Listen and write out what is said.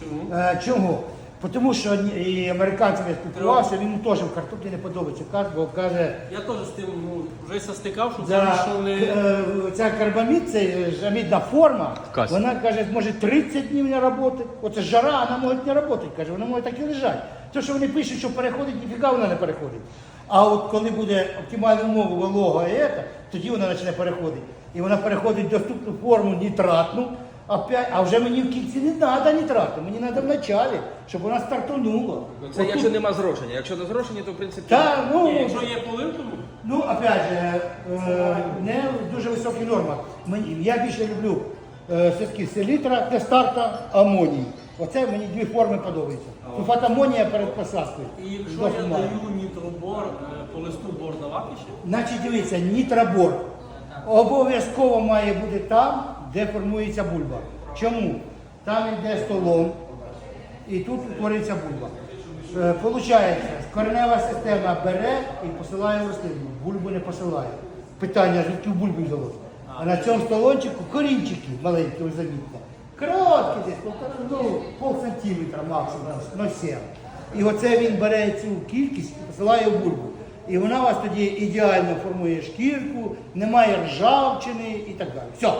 Чому? Е, Чому? Тому що і американцям я спілкувався, він теж в картоплі не подобається, каже, бо каже, Я теж з тим ну, вже стикав, що кажуть, що вони. е, ця карбамід, це ж амідна форма, Кась. вона каже, може 30 днів не працювати. Оце жара, вона може не працювати, каже, вона може так і лежати. Те, що вони пишуть, що переходить, ніфіга вона не переходить. А от коли буде оптимальна умова волога і це, тоді вона почне переходити. І вона переходить в доступну форму нітратну, опять, а вже мені в кінці не треба нітрату, мені треба в началі, щоб вона стартанула. Ну, Це якщо нема зрошення. Якщо не зрошення, то в принципі. Та, ну, Ні, якщо є полив, то ну, Ну, опять же, е, не дуже високі норми. Мені, я більше люблю е, все-таки селітра для старта амоній. Оце мені дві форми подобаються. Сульфат амонія перед посадкою. І якщо Досить я мало. даю нітробор е, по листу бор давати ще, Значить, дивіться, нітрабор обов'язково має бути там, де формується бульба. Чому? Там йде столом і тут утворюється бульба. Е, Получається, коренева система бере і посилає в рослину. Бульбу не посилає. Питання, звідки бульбу взялося. А на цьому столончику корінчики маленькі, ви замітьте. Короткі десь, полтора, ну, пол сантиметра максимум, ну, сім. І оце він бере цю кількість і посилає в бульбу. І вона у вас тоді ідеально формує шкірку, немає ржавчини і так далі. Все.